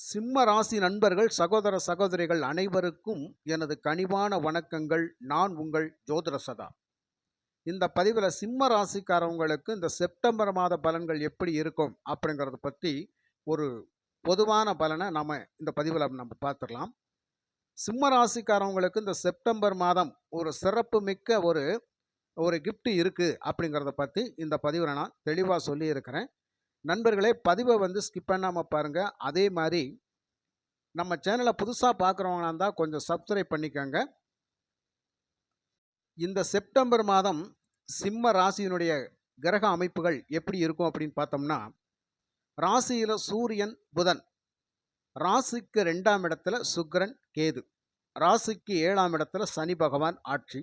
சிம்ம ராசி நண்பர்கள் சகோதர சகோதரிகள் அனைவருக்கும் எனது கனிவான வணக்கங்கள். நான் உங்கள் ஜோதிட சதா இந்த பதிவில் சிம்ம ராசிக்காரவங்களுக்கு இந்த செப்டம்பர் மாத பலன்கள் எப்படி இருக்கும் அப்படிங்கிறத பற்றி ஒரு பொதுவான பலனை நம்ம இந்த பதிவில் நம்ம பார்த்துடலாம் சிம்ம ராசிக்காரவங்களுக்கு இந்த செப்டம்பர் மாதம் ஒரு சிறப்பு மிக்க ஒரு ஒரு கிஃப்ட் இருக்குது அப்படிங்கிறத பற்றி இந்த பதிவில் நான் தெளிவாக சொல்லியிருக்கிறேன். நண்பர்களே பதிவை வந்து ஸ்கிப் பண்ணாமல் பாருங்கள் அதே மாதிரி நம்ம சேனலை புதுசாக பார்க்குறவங்களா இருந்தால் கொஞ்சம் சப்ஸ்கிரைப் பண்ணிக்கோங்க. இந்த செப்டம்பர் மாதம் சிம்ம ராசியினுடைய கிரக அமைப்புகள் எப்படி இருக்கும் அப்படின்னு பார்த்தோம்னா ராசியில் சூரியன் புதன். ராசிக்கு ரெண்டாம் இடத்துல சுக்கிரன் கேது. ராசிக்கு ஏழாம் இடத்துல சனி பகவான் ஆட்சி.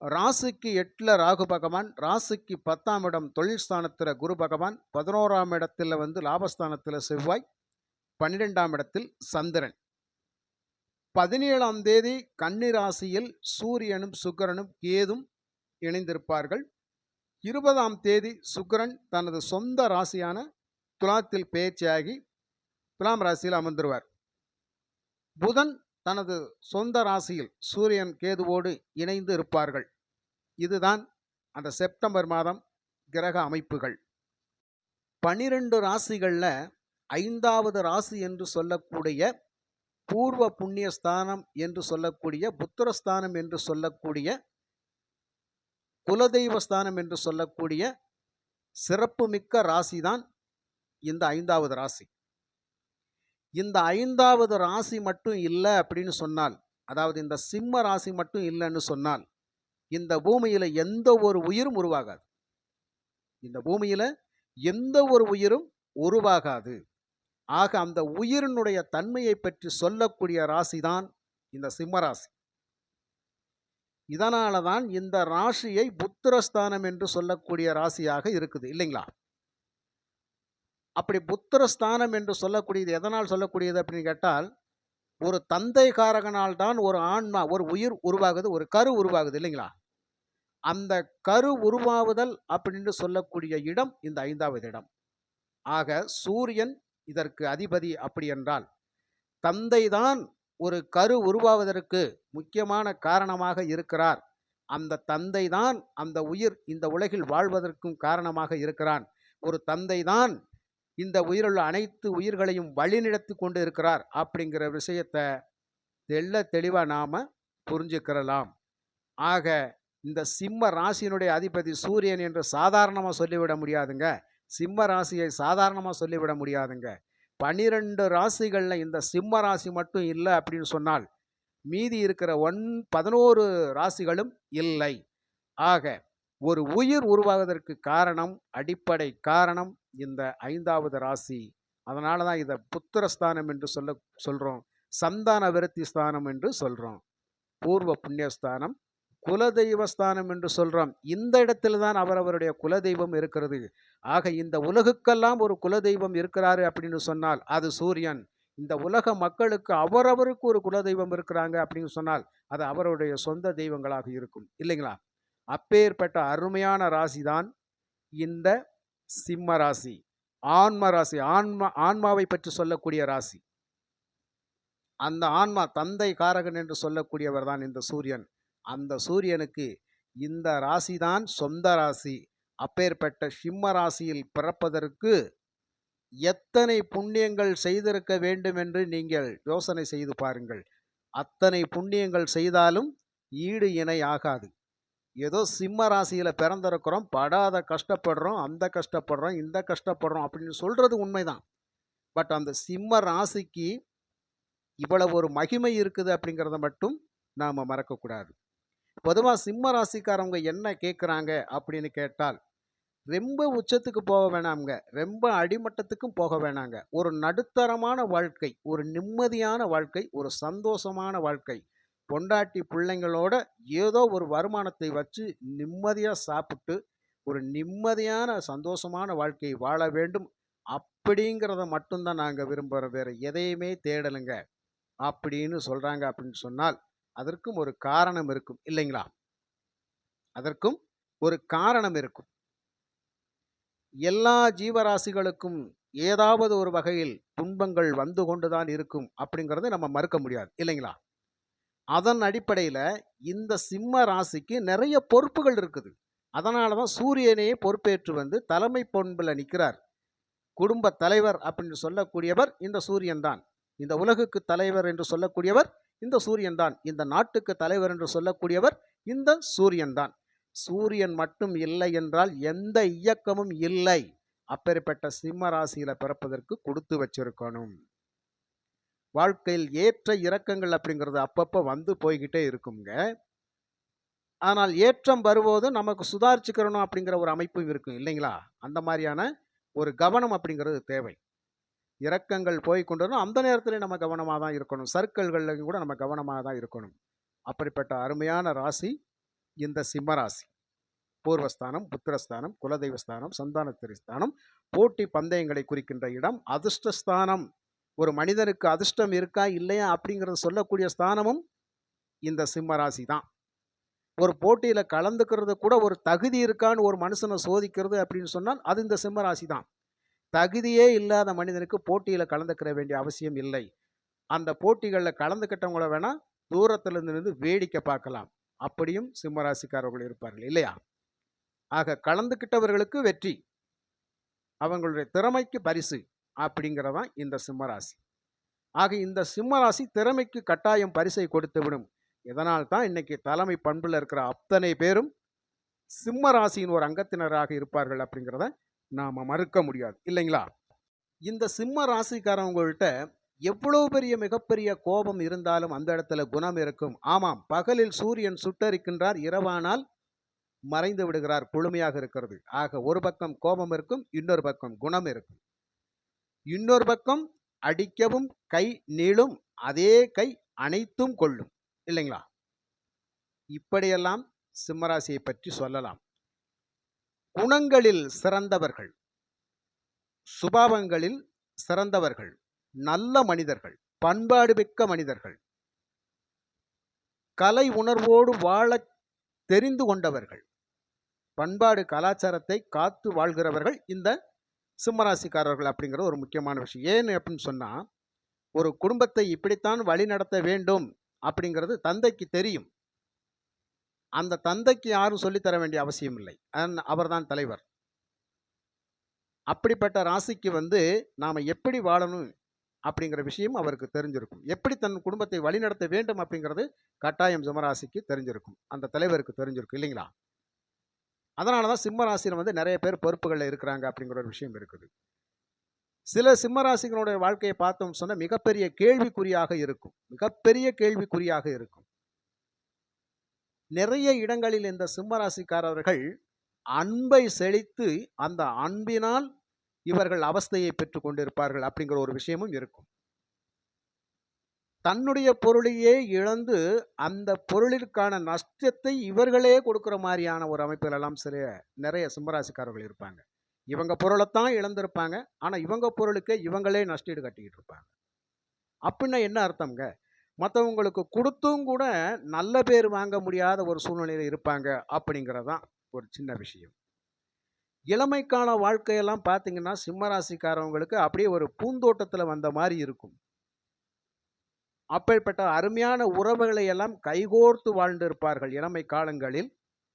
ராசிக்கு எட்டில் ராகு பகவான் ராசிக்கு பத்தாம் இடம் தொழில் ஸ்தானத்தில் குரு பகவான் பதினோராம் இடத்துல வந்து லாபஸ்தானத்தில் செவ்வாய் பன்னிரெண்டாம் இடத்தில் சந்திரன். பதினேழாம் தேதி கன்னிராசியில் சூரியனும் சுக்கரனும் கேதும் இணைந்திருப்பார்கள். இருபதாம் தேதி சுக்கரன் தனது சொந்த ராசியான துலாத்தில் பேச்சியாகி துலாம் ராசியில் அமர்ந்துருவார். புதன் தனது சொந்த ராசியில் சூரியன் கேதுவோடு இணைந்து இருப்பார்கள். இதுதான் அந்த செப்டம்பர் மாதம் கிரக அமைப்புகள். பனிரெண்டு ராசிகளில் ஐந்தாவது ராசி என்று சொல்லக்கூடிய பூர்வ புண்ணிய ஸ்தானம் என்று சொல்லக்கூடிய புத்திரஸ்தானம் என்று சொல்லக்கூடிய குலதெய்வ ஸ்தானம் என்று சொல்லக்கூடிய சிறப்புமிக்க ராசி தான் இந்த ஐந்தாவது ராசி. இந்த ஐந்தாவது ராசி மட்டும் இல்லை அப்படின்னு சொன்னால் அதாவது இந்த சிம்ம ராசி மட்டும் இல்லைன்னு சொன்னால் இந்த பூமியில் எந்த ஒரு உயிரும் உருவாகாது. இந்த பூமியில் எந்த ஒரு உயிரும் உருவாகாது. ஆக அந்த உயிரினுடைய தன்மையை பற்றி சொல்லக்கூடிய ராசி தான் இந்த சிம்ம ராசி. இதனால தான் இந்த ராசியை புத்திரஸ்தானம் என்று சொல்லக்கூடிய ராசியாக இருக்குது இல்லைங்களா? அப்படி புத்திர ஸ்தானம் என்று சொல்லக்கூடியது எதனால் சொல்லக்கூடியது அப்படின்னு கேட்டால் ஒரு தந்தை காரகனால் தான் ஒரு ஆன்மா ஒரு உயிர் உருவாகுது ஒரு கரு உருவாகுது இல்லைங்களா? அந்த கரு உருவாவுதல் அப்படின்னு சொல்லக்கூடிய இடம் இந்த ஐந்தாவது இடம். ஆக சூரியன் இதற்கு அதிபதி அப்படி என்றால் தந்தை தான் ஒரு கரு உருவாவதற்கு முக்கியமான காரணமாக இருக்கிறார். அந்த தந்தை தான் அந்த உயிர் இந்த உலகில் வாழ்வதற்கும் காரணமாக இருக்கிறான். ஒரு தந்தை தான் இந்த உயிருள்ள அனைத்து உயிர்களையும் வழிநடத்தி கொண்டு இருக்கிறார் அப்படிங்கிற விஷயத்தை தெள்ள தெளிவாக நாம் புரிஞ்சுக்கிறலாம். ஆக இந்த சிம்ம ராசியினுடைய அதிபதி சூரியன் என்று சாதாரணமாக சொல்லிவிட முடியாதுங்க. சிம்ம ராசியை சாதாரணமாக சொல்லிவிட முடியாதுங்க. பனிரெண்டு ராசிகளில் இந்த சிம்ம ராசி மட்டும் இல்லை அப்படின்னு சொன்னால் மீதி இருக்கிற ஒன் பதினோரு ராசிகளும் இல்லை. ஆக ஒரு உயிர் உருவாவதற்கு காரணம் அடிப்படை காரணம் இந்த ஐந்தாவது ராசி. அதனால தான் இதை புத்திரஸ்தானம் என்று சொல்ல சொல்கிறோம் சந்தான விருத்தி ஸ்தானம் என்று சொல்கிறோம் பூர்வ புண்ணியஸ்தானம் குலதெய்வ ஸ்தானம் என்று சொல்கிறோம் இந்த இடத்துல தான் அவரவருடைய குலதெய்வம் இருக்கிறது. ஆக இந்த உலகுக்கெல்லாம் ஒரு குலதெய்வம் இருக்கிறாரு அப்படின்னு சொன்னால் அது சூரியன். இந்த உலக மக்களுக்கு அவரவருக்கு ஒரு குலதெய்வம் இருக்கிறாங்க அப்படின்னு சொன்னால் அது அவருடைய சொந்த தெய்வங்களாக இருக்கும். இல்லைங்களா? அப்பேற்பட்ட அருமையான ராசி தான் இந்த சிம்ம ராசி. ஆன்ம ராசி. ஆன்மா ஆன்மாவை பற்றி சொல்லக்கூடிய ராசி. அந்த ஆன்மா தந்தை காரகன் என்று சொல்லக்கூடியவர் தான் இந்த சூரியன். அந்த சூரியனுக்கு இந்த ராசி தான் சொந்த ராசி. அப்பேற்பட்ட சிம்ம ராசியில் பிறப்பதற்கு எத்தனை புண்ணியங்கள் செய்திருக்க வேண்டும் என்று நீங்கள் யோசனை செய்து பாருங்கள். அத்தனை புண்ணியங்கள் செய்தாலும் ஈடு இணை ஆகாது. ஏதோ சிம்ம ராசியில் பிறந்திருக்கிறோம் படாத கஷ்டப்படுறோம் அந்த கஷ்டப்படுறோம் இந்த கஷ்டப்படுறோம் அப்படின்னு சொல்கிறது உண்மைதான். பட் அந்த சிம்ம ராசிக்கு இவ்வளவு ஒரு மகிமை இருக்குது அப்படிங்கிறத மட்டும் நாம் மறக்கக்கூடாது பொதுவாக சிம்ம ராசிக்காரவங்க என்ன கேட்குறாங்க அப்படின்னு கேட்டால் ரொம்ப உச்சத்துக்கு போக வேணாம்ங்க ரொம்ப அடிமட்டத்துக்கும் போக வேணாங்க. ஒரு நடுத்தரமான வாழ்க்கை ஒரு நிம்மதியான வாழ்க்கை ஒரு சந்தோஷமான வாழ்க்கை பொண்டாட்டி பிள்ளைங்களோட ஏதோ ஒரு வருமானத்தை வச்சு நிம்மதியாக சாப்பிட்டு ஒரு நிம்மதியான சந்தோஷமான வாழ்க்கையை வாழ வேண்டும். அப்படிங்கிறத மட்டும்தான் நாங்கள் விரும்புகிறோம் வேறு எதையுமே தேடலுங்க. அப்படின்னு சொல்கிறாங்க அப்படின்னு சொன்னால் அதற்கும் ஒரு காரணம் இருக்கும். இல்லைங்களா? அதற்கும் ஒரு காரணம் இருக்கும். எல்லா ஜீவராசிகளுக்கும் ஏதாவது ஒரு வகையில் துன்பங்கள் வந்து கொண்டுதான் இருக்கும் அப்படிங்கிறத நம்ம மறுக்க முடியாது. இல்லைங்களா? அதன் அடிப்படையில் இந்த சிம்ம ராசிக்கு நிறைய பொறுப்புகள் இருக்குது. அதனால தான் சூரியனையே பொறுப்பேற்று வந்து தலைமை பொன்பில் நிற்கிறார். குடும்ப தலைவர் அப்படின்னு சொல்லக்கூடியவர் இந்த சூரியன் தான். இந்த உலகுக்கு தலைவர் என்று சொல்லக்கூடியவர் இந்த சூரியன் தான். இந்த நாட்டுக்கு தலைவர் என்று சொல்லக்கூடியவர் இந்த சூரியன் தான். சூரியன் மட்டும் இல்லை என்றால் எந்த இயக்கமும் இல்லை. அப்பேற்பட்ட சிம்ம ராசியில் பிறப்பதற்கு கொடுத்து வச்சிருக்கணும். வாழ்க்கையில் ஏற்ற இறக்கங்கள் அப்படிங்கிறது அப்பப்போ வந்து போய்கிட்டே இருக்குங்க. ஆனால் ஏற்றம் வரும்போது நமக்கு சுதாரிச்சுக்கிறணும் அப்படிங்கிற ஒரு அமைப்பும் இருக்கும் இல்லைங்களா? அந்த மாதிரியான ஒரு கவனம் அப்படிங்கிறது தேவை. இறக்கங்கள் போய் கொண்டு அந்த நேரத்தில் நம்ம கவனமாக தான் இருக்கணும். சர்க்கிள்கள்லையும் கூட நம்ம கவனமாக தான் இருக்கணும். அப்படிப்பட்ட அருமையான ராசி இந்த சிம்மராசி பூர்வஸ்தானம் புத்திரஸ்தானம் குலதெய்வஸ்தானம் சந்தானத்திரிஸ்தானம் போட்டி பந்தயங்களை குறிக்கின்ற இடம் அதிர்ஷ்டஸ்தானம். ஒரு மனிதனுக்கு அதிர்ஷ்டம் இருக்கா இல்லையா அப்படிங்கிறத சொல்லக்கூடிய ஸ்தானமும் இந்த சிம்மராசி தான் ஒரு போட்டியில் கலந்துக்கிறது கூட ஒரு தகுதி இருக்கான்னு ஒரு மனுஷனை சோதிக்கிறது அப்படின்னு சொன்னால் அது இந்த சிம்மராசி தான் தகுதியே இல்லாத மனிதனுக்கு போட்டியில் கலந்துக்கிற வேண்டிய அவசியம் இல்லை. அந்த போட்டிகளில் கலந்துக்கிட்டவங்கள வேணால் தூரத்திலிருந்து நின்று வேடிக்கை பார்க்கலாம். அப்படியும் சிம்மராசிக்காரர்கள் இருப்பார்கள் இல்லையா? ஆக கலந்துக்கிட்டவர்களுக்கு வெற்றி. அவங்களுடைய திறமைக்கு பரிசு. அப்படிங்கிறதான் இந்த சிம்மராசி. ஆக இந்த சிம்மராசி திறமைக்கு கட்டாயம் பரிசை கொடுத்து விடும். இதனால் தான் இன்னைக்கு தலைமை பண்பில் இருக்கிற அத்தனை பேரும் சிம்ம ராசியின் ஒரு அங்கத்தினராக இருப்பார்கள் அப்படிங்கிறத நாம் மறுக்க முடியாது. இல்லைங்களா? இந்த சிம்ம ராசிக்காரவங்கள்ட்ட எவ்வளோ பெரிய மிகப்பெரிய கோபம் இருந்தாலும் அந்த இடத்துல குணம் இருக்கும். ஆமாம் பகலில் சூரியன் சுட்டரிக்கின்றார் இரவானால் மறைந்து விடுகிறார் குழுமையாக இருக்கிறது. ஆக ஒரு பக்கம் கோபம் இருக்கும் இன்னொரு பக்கம் குணம் இருக்கும். இன்னொரு பக்கம் அடிக்கவும் கை நீளும் அதே கை அனைத்தும் கொள்ளும். இல்லைங்களா? இப்படியெல்லாம் சிம்மராசியை பற்றி சொல்லலாம். குணங்களில் சிறந்தவர்கள் சுபாவங்களில் சிறந்தவர்கள் நல்ல மனிதர்கள் பண்பாடு மிக்க மனிதர்கள் கலை உணர்வோடு வாழ தெரிந்து கொண்டவர்கள் பண்பாடு கலாச்சாரத்தை காத்து வாழ்கிறவர்கள் இந்த சிம்மராசிக்காரர்கள் அப்படிங்கிற ஒரு முக்கியமான விஷயம். ஏன் அப்படின்னு சொன்னால் ஒரு குடும்பத்தை இப்படித்தான் வழி நடத்த வேண்டும் அப்படிங்கிறது தந்தைக்கு தெரியும். அந்த தந்தைக்கு யாரும் சொல்லித்தர வேண்டிய அவசியம் இல்லை. அவர்தான் தலைவர். அப்படிப்பட்ட ராசிக்கு வந்து நாம் எப்படி வாழணும் அப்படிங்கிற விஷயம் அவருக்கு தெரிஞ்சிருக்கும். எப்படி தன் குடும்பத்தை வழிநடத்த வேண்டும் அப்படிங்கிறது கட்டாயம் சிம்மராசிக்கு தெரிஞ்சிருக்கும். அந்த தலைவருக்கு தெரிஞ்சிருக்கும் இல்லைங்களா? அதனால தான் சிம்மராசியில் வந்து நிறைய பேர் பொறுப்புகளில் இருக்கிறாங்க அப்படிங்கிற ஒரு விஷயம் இருக்குது. சில சிம்மராசிகளுடைய வாழ்க்கையை பார்த்தோம் சொன்னால் மிகப்பெரிய கேள்விக்குறியாக இருக்கும். மிகப்பெரிய கேள்விக்குறியாக இருக்கும். நிறைய இடங்களில் இந்த சிம்மராசிக்காரர்கள் அன்பை செழித்து அந்த அன்பினால் இவர்கள் அவஸ்தையை பெற்று கொண்டிருப்பார்கள் அப்படிங்கிற ஒரு விஷயமும் இருக்கும். தன்னுடைய பொருளையே இழந்து அந்த பொருளிற்கான நஷ்டத்தை இவர்களே கொடுக்குற மாதிரியான ஒரு அமைப்பிலெல்லாம் சில நிறைய சிம்மராசிக்காரர்கள் இருப்பாங்க. இவங்க பொருளைத்தான் இழந்திருப்பாங்க. ஆனால் இவங்க பொருளுக்கு இவங்களே நஷ்டீடு கட்டிக்கிட்டு இருப்பாங்க. அப்படின்னா என்ன அர்த்தம்ங்க? மற்றவங்களுக்கு கொடுத்தும் கூட நல்ல பேர் வாங்க முடியாத ஒரு சூழ்நிலையில் இருப்பாங்க அப்படிங்கிறதான் ஒரு சின்ன விஷயம். இளமைக்கான வாழ்க்கையெல்லாம் பார்த்தீங்கன்னா சிம்மராசிக்காரவங்களுக்கு அப்படியே ஒரு பூந்தோட்டத்தில் வந்த மாதிரி இருக்கும். அப்பேற்பட்ட அருமையான உறவுகளை எல்லாம் கைகோர்த்து வாழ்ந்து இருப்பார்கள் இளமை காலங்களில்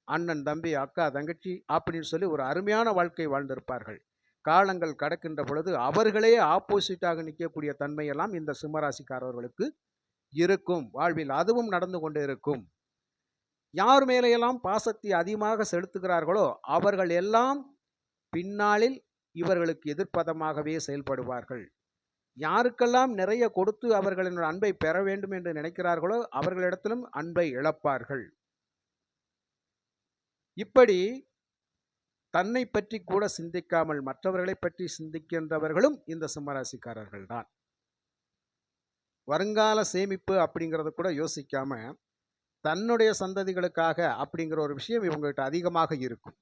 அண்ணன் தம்பி அக்கா தங்கச்சி அப்படின்னு சொல்லி ஒரு அருமையான வாழ்க்கை வாழ்ந்திருப்பார்கள். காலங்கள் கடக்கின்ற பொழுது அவர்களே ஆப்போசிட்டாக நிற்கக்கூடிய தன்மையெல்லாம் இந்த சிம்மராசிக்காரர்களுக்கு இருக்கும். வாழ்வில் அதுவும் நடந்து கொண்டு இருக்கும். யார் மேலையெல்லாம் பாசத்தை அதிகமாக செலுத்துகிறார்களோ அவர்கள் எல்லாம் பின்னாளில் இவர்களுக்கு எதிர்ப்பதமாகவே செயல்படுவார்கள். யாருக்கெல்லாம் நிறைய கொடுத்து அவர்களின் அன்பை பெற வேண்டும் என்று நினைக்கிறார்களோ அவர்களிடத்திலும் அன்பை இழப்பார்கள். இப்படி தன்னை பற்றி கூட சிந்திக்காமல் மற்றவர்களை பற்றி சிந்திக்கின்றவர்களும் இந்த சிம்மராசிக்காரர்கள் தான். வருங்கால சேமிப்பு அப்படிங்கிறத கூட யோசிக்காம தன்னுடைய சந்ததிகளுக்காக அப்படிங்கிற ஒரு விஷயம் இவங்ககிட்ட அதிகமாக இருக்கும்.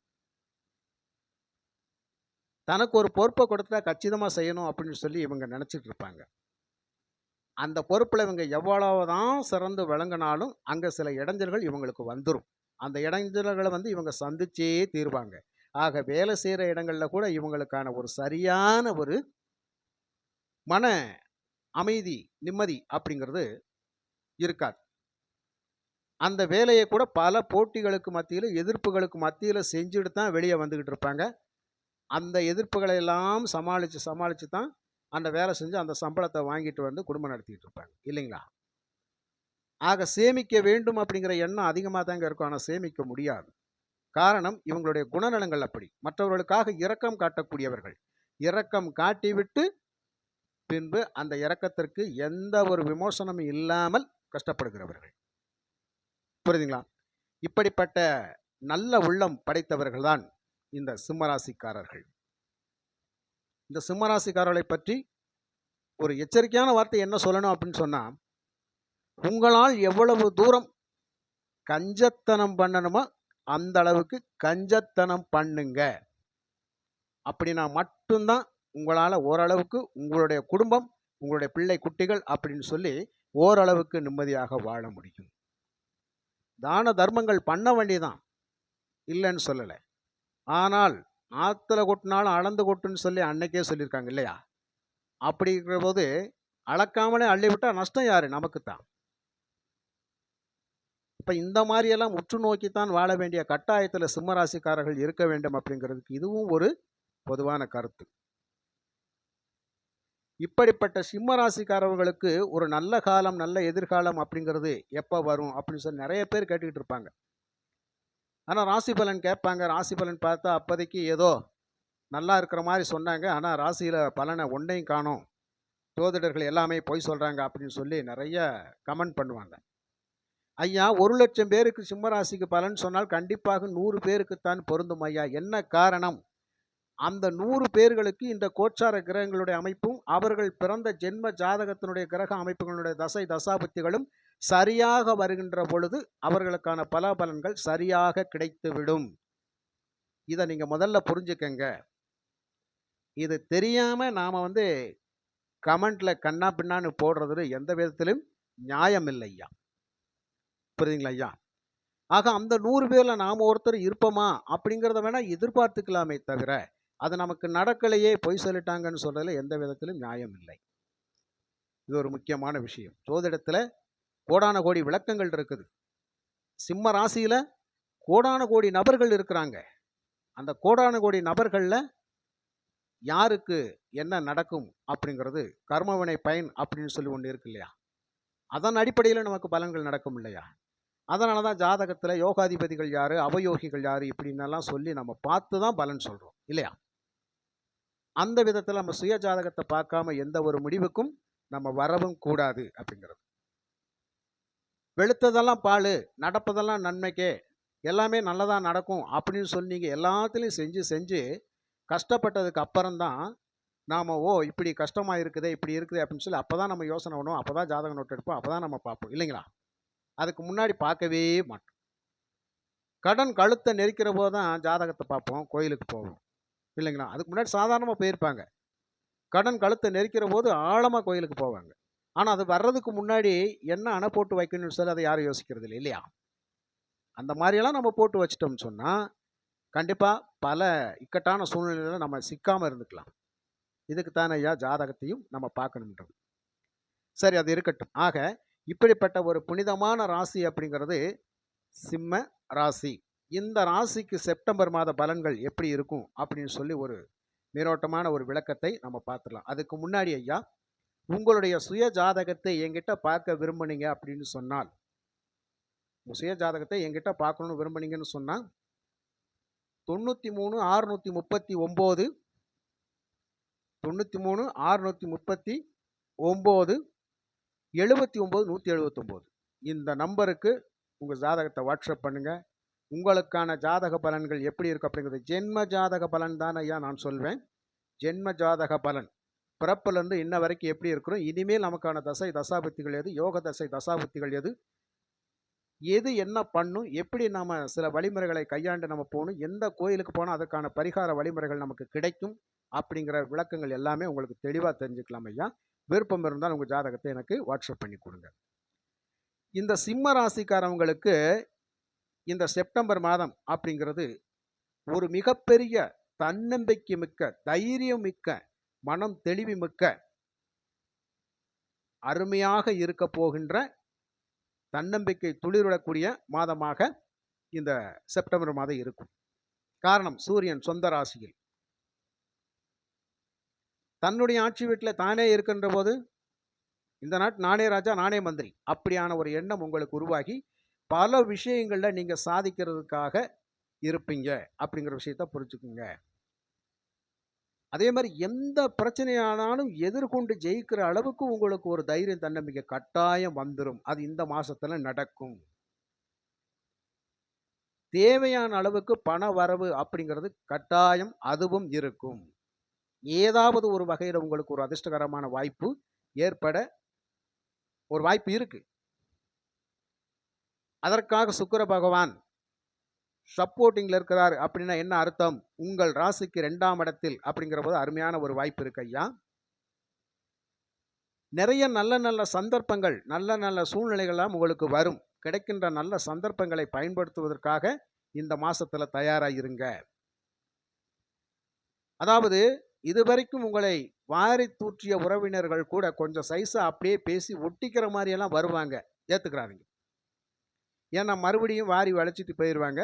தனக்கு ஒரு பொறுப்பை கொடுத்தா கச்சிதமாக செய்யணும் அப்படின்னு சொல்லி இவங்க நினச்சிட்டு இருப்பாங்க. அந்த பொறுப்பில் இவங்க எவ்வளவு தான் சிறந்து விளங்கினாலும் அங்கே சில இடைஞ்சல்கள் இவங்களுக்கு வந்துடும் அந்த இடைஞ்சல்களை வந்து இவங்க சந்திச்சே தீர்வாங்க. ஆக வேலை செய்கிற இடங்களில் கூட இவங்களுக்கான ஒரு சரியான ஒரு மன அமைதி நிம்மதி அப்படிங்கிறது இருக்காது. அந்த வேலையை கூட பல போட்டிகளுக்கு மத்தியில் எதிர்ப்புகளுக்கு மத்தியில் செஞ்சுட்டு தான் வெளியே வந்துக்கிட்டு இருப்பாங்க. அந்த எதிர்ப்புகளை எல்லாம் சமாளித்து சமாளித்து தான் அந்த வேலை செஞ்சு அந்த சம்பளத்தை வாங்கிட்டு வந்து குடும்பம் நடத்திக்கிட்டு இருப்பாங்க. இல்லைங்களா? ஆக சேமிக்க வேண்டும் அப்படிங்கிற எண்ணம் அதிகமாக தாங்க இருக்கும். ஆனால் சேமிக்க முடியாது. காரணம் இவங்களுடைய குணநலங்கள் அப்படி. மற்றவர்களுக்காக இரக்கம் காட்டக்கூடியவர்கள். இரக்கம் காட்டிவிட்டு பின்பு அந்த இரக்கத்திற்கு எந்த ஒரு விமோசனமும் இல்லாமல் கஷ்டப்படுகிறவர்கள். புரியுதுங்களா? இப்படிப்பட்ட நல்ல உள்ளம் படைத்தவர்கள் தான் இந்த சிம்மராசிக்காரர்கள். இந்த சிம்மராசிக்காரர்களை பற்றி ஒரு எச்சரிக்கையான வார்த்தை என்ன சொல்லணும் அப்படின்னு சொன்னால் உங்களால் எவ்வளவு தூரம் கஞ்சத்தனம் பண்ணணுமோ அந்த அளவுக்கு கஞ்சத்தனம் பண்ணுங்க. அப்படின்னா மட்டும்தான் உங்களால் ஓரளவுக்கு உங்களுடைய குடும்பம் உங்களுடைய பிள்ளை குட்டிகள் அப்படின்னு சொல்லி ஓரளவுக்கு நிம்மதியாக வாழ முடியும். தான தர்மங்கள் பண்ண வேண்டியதான் இல்லைன்னு சொல்லலை. ஆனால் ஆற்றுல கொட்டினாலும் அளந்து கொட்டுன்னு சொல்லி அன்னைக்கே சொல்லியிருக்காங்க இல்லையா? அப்படி இருக்கிற போது அளக்காமலே அள்ளி விட்டால் நஷ்டம் யாரு? நமக்கு தான் இப்போ இந்த மாதிரியெல்லாம் உற்று நோக்கித்தான் வாழ வேண்டிய கட்டாயத்தில் சிம்மராசிக்காரர்கள் இருக்க வேண்டும் அப்படிங்கிறதுக்கு இதுவும் ஒரு பொதுவான கருத்து. இப்படிப்பட்ட சிம்ம ராசிக்காரர்களுக்கு ஒரு நல்ல காலம் நல்ல எதிர்காலம் அப்படிங்கிறது எப்போ வரும் அப்படின்னு சொல்லி நிறைய பேர் கேட்டுக்கிட்டு இருப்பாங்க. ஆனால் ராசி பலன் கேட்பாங்க. ராசி பலன் பார்த்தா அப்போதைக்கு ஏதோ நல்லா இருக்கிற மாதிரி சொன்னாங்க. ஆனால் ராசியில் பலனை ஒன்றையும் காணும். ஜோதிடர்கள் எல்லாமே பொய் சொல்கிறாங்க அப்படின்னு சொல்லி நிறைய கமெண்ட் பண்ணுவாங்க. ஐயா ஒரு லட்சம் பேருக்கு சிம்மராசிக்கு பலன் சொன்னால் கண்டிப்பாக நூறு பேருக்குத்தான் பொருந்தும் ஐயா. என்ன காரணம்? அந்த நூறு பேர்களுக்கு இந்த கோச்சார கிரகங்களுடைய அமைப்பும் அவர்கள் பிறந்த ஜென்ம ஜாதகத்தினுடைய கிரக அமைப்புகளுடைய தசை தசாபத்திகளும் சரியாக வருகின்ற பொழுது அவர்களுக்கான பலாபலன்கள் சரியாக கிடைத்துவிடும். இதை நீங்கள் முதல்ல புரிஞ்சுக்கங்க. இது தெரியாமல் நாம் வந்து கமெண்டில் கண்ணா பின்னான்னு போடுறதுல எந்த விதத்திலும் நியாயம் இல்லை ஐயா புரியுதுங்களா ஐயா? ஆக அந்த நூறு பேரில் நாம் ஒருத்தர் இருப்போமா? அப்படிங்கிறத வேணால் எதிர்பார்த்துக்கலாமே தவிர அது நமக்கு நடக்கலையே பொய் சொல்லிட்டாங்கன்னு சொல்கிறதுல எந்த விதத்திலும் நியாயம் இல்லை. இது ஒரு முக்கியமான விஷயம். ஜோதிடத்தில் கோடான கோடி விளக்கங்கள் இருக்குது. சிம்ம ராசியில் கோடான கோடி நபர்கள் இருக்கிறாங்க. அந்த கோடான கோடி நபர்களில் யாருக்கு என்ன நடக்கும் அப்படிங்கிறது கர்மவினை பயன் அப்படின்னு சொல்லி ஒன்று இருக்கு இல்லையா? அதன் அடிப்படையில் நமக்கு பலன்கள் நடக்கும் இல்லையா? அதனால தான் ஜாதகத்தில் யோகாதிபதிகள் யார் அவயோகிகள் யார் இப்படின்னெல்லாம் சொல்லி நம்ம பார்த்து தான் பலன் சொல்கிறோம் இல்லையா? அந்த விதத்தில் நம்ம சுய ஜாதகத்தை பார்க்காம எந்த ஒரு முடிவுக்கும் நம்ம வரவும் கூடாது அப்படிங்கிறது. வெளுத்ததெல்லாம் பால் நடப்பதெல்லாம் நன்மைக்கே எல்லாமே நல்லதாக நடக்கும் அப்படின்னு சொன்னீங்க எல்லாத்துலேயும் செஞ்சு செஞ்சு கஷ்டப்பட்டதுக்கு அப்புறம்தான் நாம் ஓ இப்படி கஷ்டமாக இருக்குதே இப்படி இருக்குது அப்படின்னு சொல்லி அப்போ தான் நம்ம யோசனை பண்ணுவோம். அப்போ தான் ஜாதகம் நோட் எடுப்போம். அப்போ தான் நம்ம பார்ப்போம். இல்லைங்களா? அதுக்கு முன்னாடி பார்க்கவே மாட்டோம். கடன் கழுத்தை நெரிக்கிற போது தான் ஜாதகத்தை பார்ப்போம் கோயிலுக்கு போவோம். இல்லைங்களா? அதுக்கு முன்னாடி சாதாரணமாக போயிருப்பாங்க. கடன் கழுத்தை நெரிக்கிற போது ஆழமாக கோயிலுக்கு போவாங்க. ஆனால் அது வர்றதுக்கு முன்னாடி என்ன அணை போட்டு வைக்கணும்னு சொல்லி அதை யாரும் யோசிக்கிறது இல்லை இல்லையா? அந்த மாதிரியெல்லாம் நம்ம போட்டு வச்சிட்டோம்னு சொன்னால் கண்டிப்பாக பல இக்கட்டான சூழ்நிலையில் நம்ம சிக்காமல் இருந்துக்கலாம். இதுக்கு தானே ஐயா ஜாதகத்தையும் நம்ம பார்க்கணுன்றது சரி அது இருக்கட்டும். ஆக இப்படிப்பட்ட ஒரு புனிதமான ராசி அப்படிங்கிறது சிம்ம ராசி. இந்த ராசிக்கு செப்டம்பர் மாத பலன்கள் எப்படி இருக்கும் அப்படின்னு சொல்லி ஒரு நீரோட்டமான ஒரு விளக்கத்தை நம்ம பார்த்துடலாம். அதுக்கு முன்னாடி ஐயா உங்களுடைய சுய ஜாதகத்தை என்கிட்ட பார்க்க விரும்புனீங்க அப்படின்னு சொன்னால் உங்கள் சுய ஜாதகத்தை என்கிட்ட பார்க்கணும்னு விரும்புனீங்கன்னு சொன்னால் தொண்ணூற்றி மூணு ஆறுநூற்றி முப்பத்தி ஒம்பது தொண்ணூற்றி மூணு ஆறுநூற்றி முப்பத்தி ஒம்பது எழுபத்தி ஒம்பது நூற்றி எழுபத்தொம்போது இந்த நம்பருக்கு உங்கள் ஜாதகத்தை வாட்ஸ்அப் பண்ணுங்கள் உங்களுக்கான ஜாதக பலன்கள் எப்படி இருக்கு அப்படிங்கிறது ஜென்ம ஜாதக பலன் தான் ஐயா நான் சொல்வேன். ஜென்ம ஜாதக பலன். பிறப்பிலிருந்து இன்ன வரைக்கும் எப்படி இருக்கிறோம்? இனிமேல் நமக்கான தசை தசாபுத்திகள் எது? யோக தசை தசாபுத்திகள் எது? எது என்ன பண்ணும்? எப்படி நாம் சில வழிமுறைகளை கையாண்டு நம்ம போகணும்? எந்த கோயிலுக்கு போனால் அதற்கான பரிகார வழிமுறைகள் நமக்கு கிடைக்கும்? அப்படிங்கிற விளக்கங்கள் எல்லாமே உங்களுக்கு தெளிவாக தெரிஞ்சுக்கலாம் ஐயா. விருப்பம் இருந்தால் உங்கள் ஜாதகத்தை எனக்கு வாட்ஸ்அப் பண்ணி கொடுங்க. இந்த சிம்ம ராசிக்காரவங்களுக்கு இந்த செப்டம்பர் மாதம் அப்படிங்கிறது ஒரு மிகப்பெரிய தன்னம்பிக்கை மிக்க தைரியம் மிக்க மனம் தெளிவுமிக்க அருமையாக இருக்க போகின்ற தன்னம்பிக்கை துளிர்விடக்கூடிய மாதமாக இந்த செப்டம்பர் மாதம் இருக்கும். காரணம் சூரியன் சொந்த ராசியில். தன்னுடைய ஆட்சி வீட்டில் தானே இருக்கின்ற போது இந்த நாட்டு நானே ராஜா நானே மந்திரி அப்படியான ஒரு எண்ணம் உங்களுக்கு உருவாகி பல விஷயங்களில் நீங்கள் சாதிக்கிறதுக்காக இருப்பீங்க அப்படிங்கிற விஷயத்த புரிஞ்சுக்குங்க. அதே மாதிரி எந்த பிரச்சனையானாலும் எதிர்கொண்டு ஜெயிக்கிற அளவுக்கு உங்களுக்கு ஒரு தைரியம் தன்னம்பிக்கை கட்டாயம் வந்துடும் அது இந்த மாதத்தில் நடக்கும். தேவையான அளவுக்கு பண வரவு அப்படிங்கிறது கட்டாயம் அதுவும் இருக்கும். ஏதாவது ஒரு வகையில் உங்களுக்கு ஒரு அதிர்ஷ்டகரமான வாய்ப்பு ஏற்பட ஒரு வாய்ப்பு இருக்கு. அதற்காக சுக்கர பகவான் சப்போர்ட்டிங்கில் இருக்கிறார் அப்படின்னா என்ன அர்த்தம்? உங்கள் ராசிக்கு ரெண்டாம் இடத்தில் அப்படிங்கிற போது அருமையான ஒரு வாய்ப்பு இருக்கு ஐயா. நிறைய நல்ல நல்ல சந்தர்ப்பங்கள் நல்ல நல்ல சூழ்நிலைகள்லாம் உங்களுக்கு வரும். கிடைக்கின்ற நல்ல சந்தர்ப்பங்களை பயன்படுத்துவதற்காக இந்த மாதத்தில் தயாராக இருங்க. அதாவது இதுவரைக்கும் உங்களை வாரி தூற்றிய உறவினர்கள் கூட கொஞ்சம் சைஸாக அப்படியே பேசி ஒட்டிக்கிற மாதிரியெல்லாம் வருவாங்க. ஏத்துக்கிறாங்க ஏன்னா மறுபடியும் வாரி வளைச்சிட்டு போயிடுவாங்க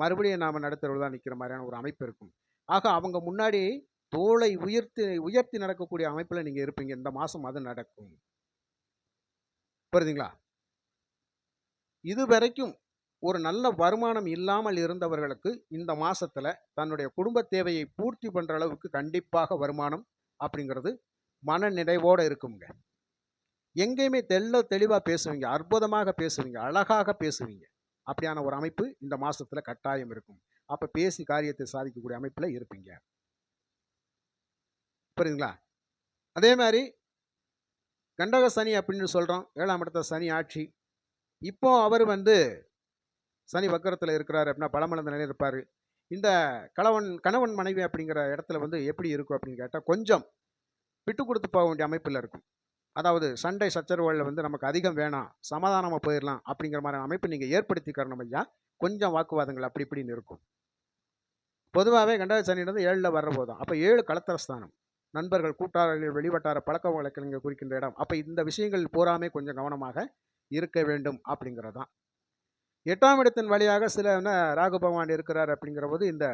மறுபடியும் நாம் நடத்துறது தான் நிற்கிற மாதிரியான ஒரு அமைப்பு இருக்கும். ஆக அவங்க முன்னாடி தோளை உயர்த்தி உயர்த்தி நடக்கக்கூடிய அமைப்பில் நீங்கள் இருப்பீங்க. இந்த மாதம் அது நடக்கும். புரியுதுங்களா? இது வரைக்கும் ஒரு நல்ல வருமானம் இல்லாமல் இருந்தவர்களுக்கு இந்த மாதத்தில் தன்னுடைய குடும்ப தேவையை பூர்த்தி பண்ணுற அளவுக்கு கண்டிப்பாக வருமானம் அப்படிங்கிறது மன நிறைவோட இருக்குங்க. எங்கேயுமே தெள்ள தெளிவாக பேசுவீங்க. அற்புதமாக பேசுவீங்க. அழகாக பேசுவீங்க. அப்படியான ஒரு அமைப்பு இந்த மாதத்தில் கட்டாயம் இருக்கும். அப்போ பேசி காரியத்தை சாதிக்கக்கூடிய அமைப்பில் இருப்பீங்க. புரியுதுங்களா? அதே மாதிரி கண்டக சனி அப்படின்னு சொல்கிறோம் ஏழாம் இடத்த சனி ஆட்சி. இப்போ அவர் வந்து சனி வக்கரத்தில் இருக்கிறாரு அப்படின்னா பலமளந்த நிலையில் இருப்பார். இந்த கணவன் கணவன் மனைவி அப்படிங்கிற இடத்துல வந்து எப்படி இருக்கும் அப்படின்னு கேட்டால் கொஞ்சம் விட்டு கொடுத்து போக வேண்டிய அமைப்பில் இருக்கும். அதாவது சண்டை சச்சரவுகளில் வந்து நமக்கு அதிகம் வேணாம் சமாதானமாக போயிடலாம் அப்படிங்கிற மாதிரி அமைப்பு நீங்கள் ஏற்படுத்திக்கிறணும் ஐயா. கொஞ்சம் வாக்குவாதங்கள் அப்படி இப்படின்னு இருக்கும். பொதுவாகவே கண்டாய சனியிலிருந்து ஏழில் வர்ற போதும் அப்போ ஏழு களத்திரஸ்தானம் நண்பர்கள் கூட்டாளர்கள் வெளிவட்டார பழக்க வழக்கங்கள் குறிக்கின்ற இடம். அப்போ இந்த விஷயங்கள் பூராமே கொஞ்சம் கவனமாக இருக்க வேண்டும் அப்படிங்கிறதான் எட்டாம் இடத்தின் வழியாக சில என்ன ராகு பகவான் இருக்கிறார் அப்படிங்கிற போது இந்த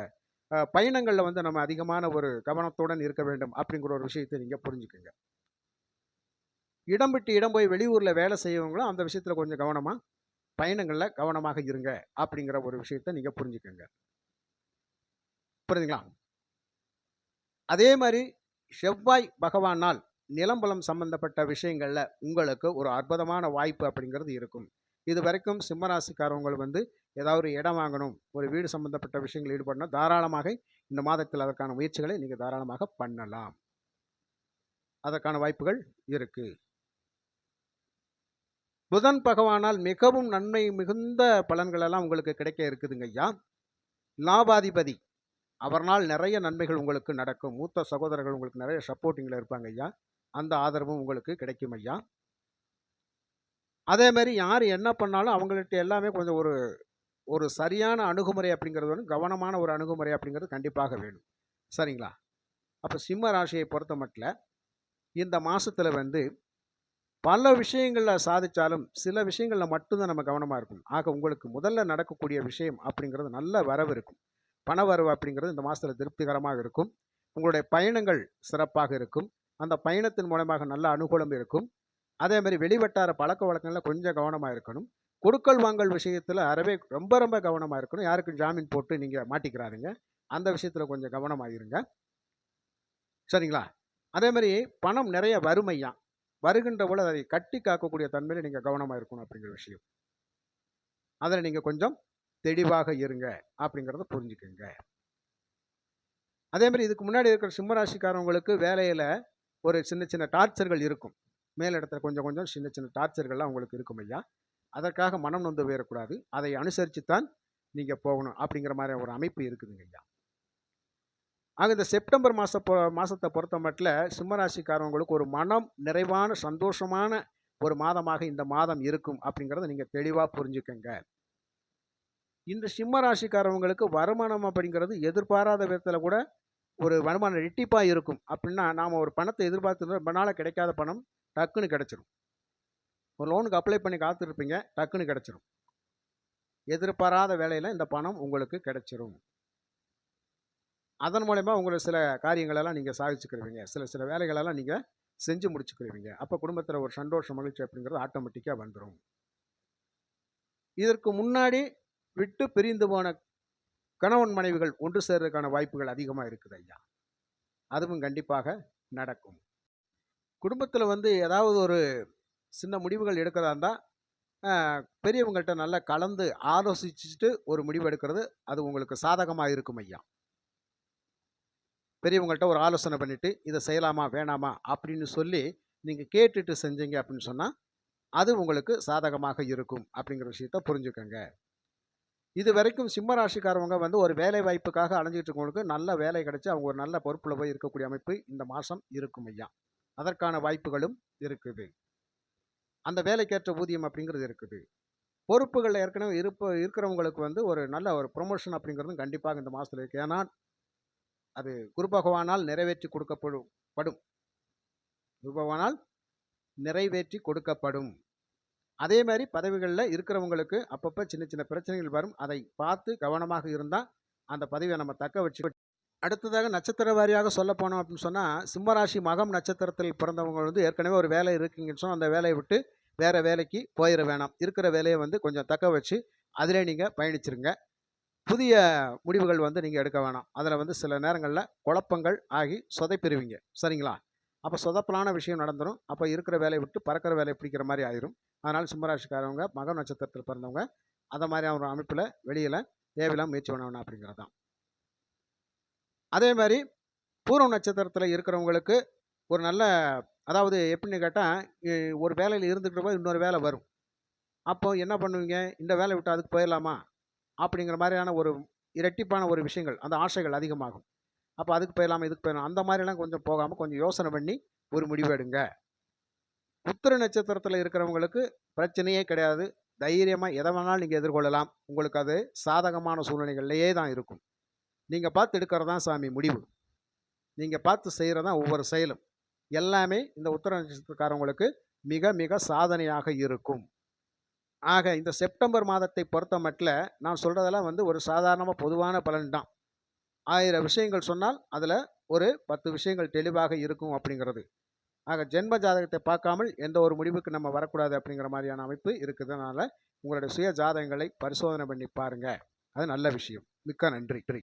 பயணங்களில் வந்து நம்ம அதிகமான ஒரு கவனத்துடன் இருக்க வேண்டும் அப்படிங்கிற ஒரு விஷயத்தை நீங்கள் புரிஞ்சுக்கோங்க. இடம் விட்டு இடம் போய் வெளியூரில் வேலை செய்யவங்களும் அந்த விஷயத்தில் கொஞ்சம் கவனமாக பயணங்களில் கவனமாக இருங்க அப்படிங்கிற ஒரு விஷயத்தை நீங்கள் புரிஞ்சுக்கோங்க. புரியுதுங்களா அதே மாதிரி செவ்வாய் பகவானால் நிலம்பலம் சம்பந்தப்பட்ட விஷயங்களில் உங்களுக்கு ஒரு அற்புதமான வாய்ப்பு அப்படிங்கிறது இருக்கும். இது வரைக்கும் சிம்மராசிக்காரவங்கள் வந்து ஏதாவது ஒரு இடம் வாங்கணும் ஒரு வீடு சம்பந்தப்பட்ட விஷயங்கள் ஈடுபடணும் தாராளமாக இந்த மாதத்தில் அதற்கான முயற்சிகளை நீங்கள் தாராளமாக பண்ணலாம். அதற்கான வாய்ப்புகள் இருக்குது புதன் பகவானால் மிகவும் நன்மை மிகுந்த பலன்களெல்லாம் உங்களுக்கு கிடைக்க இருக்குதுங்க ஐயா. லாபாதிபதி அவர்னால் நிறைய நன்மைகள் உங்களுக்கு நடக்கும். மூத்த சகோதரர்கள் உங்களுக்கு நிறைய சப்போர்ட்டிங்கில் இருப்பாங்க ஐயா. அந்த ஆதரவும் உங்களுக்கு கிடைக்கும் ஐயா. அதே மாதிரி யார் என்ன பண்ணாலும் அவங்கள்ட்ட எல்லாமே கொஞ்சம் ஒரு ஒரு சரியான அணுகுமுறை அப்படிங்கிறது வந்து கவனமான ஒரு அணுகுமுறை அப்படிங்கிறது கண்டிப்பாக வேணும். சரிங்களா? அப்போ சிம்ம ராசியை பொறுத்த மட்டும் இந்த மாதத்தில் வந்து பல விஷயங்களில் சாதித்தாலும் சில விஷயங்களில் மட்டும்தான் நம்ம கவனமாக இருக்கும் ஆக உங்களுக்கு முதல்ல நடக்கக்கூடிய விஷயம் அப்படிங்கிறது நல்ல வரவு இருக்கும். பண வரவு அப்படிங்கிறது இந்த மாதத்தில் திருப்திகரமாக இருக்கும். உங்களுடைய பயணங்கள் சிறப்பாக இருக்கும். அந்த பயணத்தின் மூலமாக நல்ல அனுகூலம் இருக்கும். அதே மாதிரி வெளிவட்டார பழக்க வழக்கங்களில் கொஞ்சம் கவனமாக இருக்கணும். கொடுக்கல் வாங்கல் விஷயத்தில் அறவே ரொம்ப ரொம்ப கவனமாக இருக்கணும். யாருக்கும் ஜாமீன் போட்டு நீங்கள் மாட்டிக்கிறாருங்க அந்த விஷயத்தில் கொஞ்சம் கவனமாக இருங்க. சரிங்களா? அதே மாதிரி பணம் நிறைய வறுமையாக வருகின்ற போல அதை கட்டி காக்கக்கூடிய தன்மையில் நீங்கள் கவனமாக இருக்கணும் அப்படிங்கிற விஷயம். அதில் நீங்கள் கொஞ்சம் தெளிவாக இருங்க அப்படிங்கிறத புரிஞ்சுக்கோங்க. அதே மாதிரி இதுக்கு முன்னாடி இருக்கிற சிம்மராசிக்காரவங்களுக்கு வேலையில் ஒரு சின்ன சின்ன டார்ச்சர்கள் இருக்கும். மேலிடத்துல கொஞ்சம் கொஞ்சம் சின்ன சின்ன டார்ச்சர்கள்லாம் உங்களுக்கு இருக்கும் ஐயா. அதற்காக மனம் நொந்து போயிடக்கூடாது. அதை அனுசரித்து தான் நீங்கள் போகணும் அப்படிங்கிற மாதிரி ஒரு அமைப்பு இருக்குதுங்க ஐயா. ஆக இந்த செப்டம்பர் மாத பொ மாதத்தை பொறுத்த மட்டில் சிம்மராசிக்காரவங்களுக்கு ஒரு மனம் நிறைவான சந்தோஷமான ஒரு மாதமாக இந்த மாதம் இருக்கும் அப்படிங்கிறத நீங்கள் தெளிவாக புரிஞ்சுக்கங்க. இந்த சிம்ம ராசிக்காரவங்களுக்கு வருமானம் அப்படிங்கிறது எதிர்பாராத விதத்தில் கூட ஒரு வருமானம் ரெட்டிப்பாக இருக்கும். அப்படின்னா நாம் ஒரு பணத்தை எதிர்பார்த்து ரொம்ப நாளாக கிடைக்காத பணம் டக்குன்னு கிடச்சிரும். ஒரு லோனுக்கு அப்ளை பண்ணி காத்திருப்பீங்க டக்குன்னு கிடச்சிரும். எதிர்பாராத வேலையில் இந்த பணம் உங்களுக்கு கிடைச்சிரும். அதன் மூலயமா உங்களை சில காரியங்களெல்லாம் நீங்கள் சாதிச்சுக்கிருவீங்க. சில சில வேலைகளெல்லாம் நீங்கள் செஞ்சு முடிச்சுக்கிருவீங்க. அப்போ குடும்பத்தில் ஒரு சந்தோஷம் மகிழ்ச்சி அப்படிங்கிறது ஆட்டோமேட்டிக்காக வந்துடும் இதற்கு முன்னாடி விட்டு பிரிந்து போன கணவன் மனைவிகள் ஒன்று சேர்றதுக்கான வாய்ப்புகள் அதிகமாக இருக்குது ஐயா. அதுவும் கண்டிப்பாக நடக்கும். குடும்பத்தில் வந்து ஏதாவது ஒரு சின்ன முடிவுகள் எடுக்கிறதா இருந்தால் பெரியவங்கள்ட்ட நல்லா கலந்து ஆலோசிச்சுட்டு ஒரு முடிவு எடுக்கிறது அது உங்களுக்கு சாதகமாக இருக்கும் ஐயா. பெரியவங்கள்ட்ட ஒரு ஆலோசனை பண்ணிவிட்டு இதை செய்யலாமா வேணாமா? அப்படின்னு சொல்லி நீங்கள் கேட்டுட்டு செஞ்சீங்க அப்படின்னு சொன்னால் அது உங்களுக்கு சாதகமாக இருக்கும் அப்படிங்கிற விஷயத்த புரிஞ்சுக்கோங்க. இது வரைக்கும் சிம்ம ராசிக்காரவங்க வந்து ஒரு வேலை வாய்ப்புக்காக அலைஞ்சிட்டு இருக்கவங்களுக்கு நல்ல வேலை கிடைச்சி அவங்க ஒரு நல்ல பொறுப்பில் போய் இருக்கக்கூடிய அமைப்பு இந்த மாதம் இருக்கும் ஐயா. அதற்கான வாய்ப்புகளும் இருக்குது. அந்த வேலைக்கேற்ற ஊதியம் அப்படிங்கிறது இருக்குது. பொறுப்புகளில் ஏற்கனவே இருப்ப இருக்கிறவங்களுக்கு வந்து ஒரு நல்ல ஒரு ப்ரொமோஷன் அப்படிங்கிறதும் கண்டிப்பாக இந்த மாதத்தில் இருக்குது ஏன்னா அது குரு பகவானால் நிறைவேற்றி கொடுக்கப்படும் படும். குரு பகவானால் நிறைவேற்றி கொடுக்கப்படும். அதே மாதிரி பதவிகளில் இருக்கிறவங்களுக்கு அப்பப்போ சின்ன சின்ன பிரச்சனைகள் வரும். அதை பார்த்து கவனமாக இருந்தால் அந்த பதவியை நம்ம தக்க வச்சு அடுத்ததாக நட்சத்திர வாரியாக சொல்ல போனோம் அப்படின்னு சொன்னால் சிம்மராசி மகம் நட்சத்திரத்தில் பிறந்தவங்க வந்து ஏற்கனவே ஒரு வேலை இருக்குங்கன்னு சொன்னால் அந்த வேலையை விட்டு வேறு வேலைக்கு போயிட வேணாம். இருக்கிற வேலையை வந்து கொஞ்சம் தக்க வச்சு அதிலே நீங்கள் பயணிச்சிருங்க. புதிய முடிவுகள் வந்து நீங்கள் எடுக்க வேணாம். அதில் வந்து சில நேரங்களில் குழப்பங்கள் ஆகி சொதைப்பிருவீங்க. சரிங்களா? அப்போ சொதப்பலான விஷயம் நடந்துடும் அப்போ இருக்கிற வேலையை விட்டு பறக்கிற வேலையை பிடிக்கிற மாதிரி ஆயிரும். அதனால் சிம்மராசிக்காரவங்க மக நட்சத்திரத்தில் பிறந்தவங்க அந்த மாதிரி அவங்க அமைப்பில் வெளியில் தேவையில்லாம் முயற்சி பண்ண வேணாம் அப்படிங்கிறது தான் அதே மாதிரி பூர்வ நட்சத்திரத்தில் இருக்கிறவங்களுக்கு ஒரு நல்ல அதாவது எப்படின்னு கேட்டால் ஒரு வேலையில் இருந்துக்கிட்ட போது இன்னொரு வேலை வரும். அப்போ என்ன பண்ணுவீங்க? இந்த வேலை விட்டு அதுக்கு போயிடலாமா? அப்படிங்கிற மாதிரியான ஒரு இரட்டிப்பான ஒரு விஷயங்கள் அந்த ஆசைகள் அதிகமாகும். அப்போ அதுக்கு போயிடலாமா இதுக்கு போயிடலாம் அந்த மாதிரிலாம் கொஞ்சம் போகாமல் கொஞ்சம் யோசனை பண்ணி ஒரு முடிவெடுங்க உத்திர நட்சத்திரத்தில் இருக்கிறவங்களுக்கு பிரச்சனையே கிடையாது. தைரியமாக எதை வேணாலும் நீங்கள் எதிர்கொள்ளலாம். உங்களுக்கு அது சாதகமான சூழ்நிலைகள்லையே தான் இருக்கும். நீங்கள் பார்த்து எடுக்கிறது தான் சாமி முடிவு. நீங்கள் பார்த்து செய்கிறது தான் ஒவ்வொரு செயலும். எல்லாமே இந்த உத்தர நட்சத்திரக்காரவங்களுக்கு மிக மிக சாதனையாக இருக்கும். ஆக இந்த செப்டம்பர் மாதத்தை பொறுத்த மட்டில் நான் சொல்கிறதெல்லாம் வந்து ஒரு சாதாரணமாக பொதுவான பலன் தான் ஆயிரம் விஷயங்கள் சொன்னால் அதில் ஒரு பத்து விஷயங்கள் தெளிவாக இருக்கும் அப்படிங்கிறது. ஆக ஜென்ம ஜாதகத்தை பார்க்காமல் எந்த ஒரு முடிவுக்கு நம்ம வரக்கூடாது அப்படிங்கிற மாதிரியான அமைப்பு இருக்குதுனால உங்களுடைய சுய ஜாதகங்களை பரிசோதனை பண்ணி பாருங்கள் அது நல்ல விஷயம். மிக்க நன்றி.